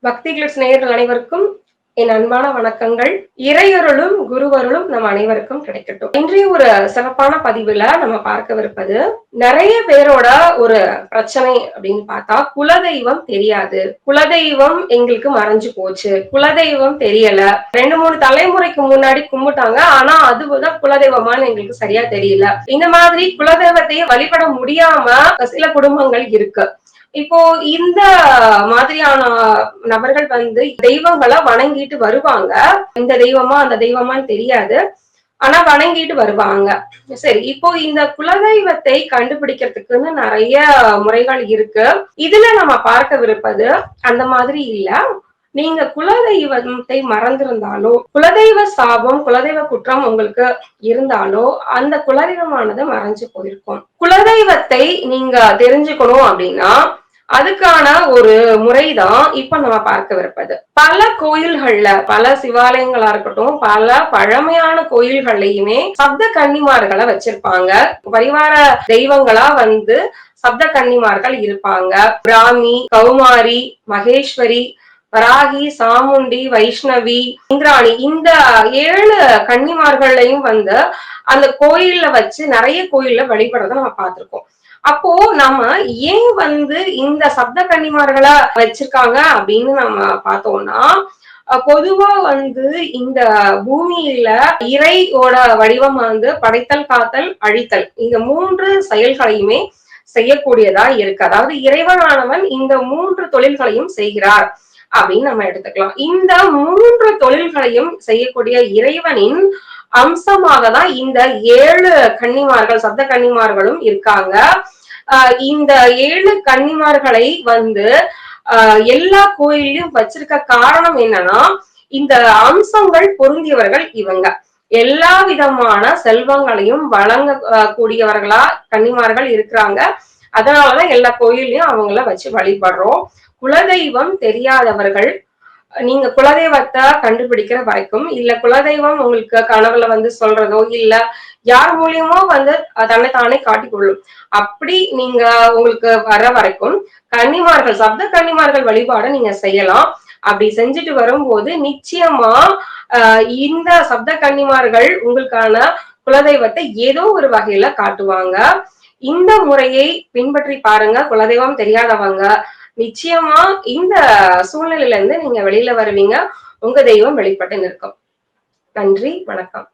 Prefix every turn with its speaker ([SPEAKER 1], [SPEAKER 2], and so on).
[SPEAKER 1] பக்தி கிளிட்ஸ் நேயர்கள் அனைவருக்கும் என் அன்பான வணக்கங்கள். இறையருளும் குருவருளும் நம் அனைவருக்கும் கிடைக்கட்டும். இன்றைய ஒரு சிறப்பான பதிவுல நம்ம பார்க்கவிருப்பது நிறைய பேரோட ஒரு பிரச்சனை அப்படின்னு பார்த்தா குலதெய்வம் தெரியாது. குலதெய்வம் எங்களுக்கு மறைஞ்சு போச்சு. குலதெய்வம் தெரியல. ரெண்டு மூணு தலைமுறைக்கு முன்னாடி கும்பிட்டாங்க. ஆனா அதுதான் குலதெய்வமானு எங்களுக்கு சரியா தெரியல. இந்த மாதிரி குலதெய்வத்தையே வழிபட முடியாம சில குடும்பங்கள் இருக்கு. இப்போ இந்த மாதிரியான நபர்கள் வந்து தெய்வங்களை வணங்கிட்டு வருவாங்க. இந்த தெய்வமா அந்த தெய்வமான்னு தெரியாது. ஆனா வணங்கிட்டு வருவாங்க. சரி இப்போ இந்த குலதெய்வத்தை கண்டுபிடிக்கிறதுக்குன்னு நிறைய முறைகள் இருக்கு. இதுல நம்ம பார்க்கவிருப்பது அந்த மாதிரி இல்ல. நீங்க குலதெய்வத்தை மறந்திருந்தாலோ குலதெய்வ சாபம் குலதெய்வ குற்றம் உங்களுக்கு இருந்தாலோ அந்த குலதெய்வமானது மறைஞ்சு போயிருக்கும். குலதெய்வத்தை நீங்க தெரிஞ்சுக்கணும் அப்படின்னா அதுக்கான ஒரு முறைதான் இப்ப நம்ம பார்க்கவிருப்பது பல கோயில்கள்ல பல சிவாலயங்களா இருக்கட்டும் பல பழமையான கோயில்கள்லயுமே சப்த கன்னிமார்களை வச்சிருப்பாங்க. பரிவார தெய்வங்களா வந்து சப்த கன்னிமார்கள் இருப்பாங்க. பிராமி கௌமாரி மகேஸ்வரி வராகி சாமுண்டி வைஷ்ணவி இந்திராணி இந்த ஏழு கன்னிமார்களையும் வந்து அந்த கோயில்ல வச்சு நிறைய கோயில்ல வழிபடுறத நம்ம பார்த்திருக்கோம். அப்போ நம்ம ஏன் வந்து இந்த சப்த கன்னிமார்களா வச்சிருக்காங்க அப்படின்னு நம்ம பார்த்தோம்னா பொதுவா வந்து இந்த பூமியில இறையோட வடிவம் வந்து படைத்தல் காத்தல் அழித்தல் இந்த மூன்று செயல்களையுமே செய்யக்கூடியதா இருக்கு. அதாவது இறைவனானவன் இந்த மூன்று தொழில்களையும் செய்கிறார் அப்படின்னு நம்ம எடுத்துக்கலாம். இந்த மூன்று தொழில்களையும் செய்யக்கூடிய இறைவனின் அம்சமாக தான் இந்த ஏழு கன்னிமார்கள் சப்த கன்னிமார்களும் இருக்காங்க. இந்த ஏழு கன்னிமார்களை வந்து எல்லா கோயிலையும் வச்சிருக்க காரணம் என்னன்னா இந்த அம்சங்கள் பொருந்தியவர்கள் இவங்க. எல்லா விதமான செல்வங்களையும் வழங்க கூடியவர்களா கன்னிமார்கள் இருக்கிறாங்க. அதனாலதான் எல்லா கோயிலையும் அவங்கள வச்சு வழிபடுறோம். குலதெய்வம் தெரியாதவர்கள் நீங்க குலதெய்வத்தை கண்டுபிடிக்கிற வரைக்கும் இல்ல குலதெய்வம் உங்களுக்கு கனவுல வந்து சொல்றதோ இல்ல யார் மூலியமோ வந்து தன்னை தானே காட்டிக்கொள்ளும். அப்படி நீங்க உங்களுக்கு வர வரைக்கும் கன்னிமார்கள் சப்த கன்னிமார்கள் வழிபாடை நீங்க செய்யலாம். அப்படி செஞ்சுட்டு வரும்போது நிச்சயமா இந்த சப்த கன்னிமார்கள் உங்களுக்கான குலதெய்வத்தை ஏதோ ஒரு வகையில காட்டுவாங்க. இந்த முறையை பின்பற்றி பாருங்க. குலதெய்வம் தெரியாதவங்க நிச்சயமா இந்த சூழ்நிலையில இருந்து நீங்க வெளியில வருவீங்க. உங்க தெய்வம் வெளிப்பட்டு நிற்கும். நன்றி வணக்கம்.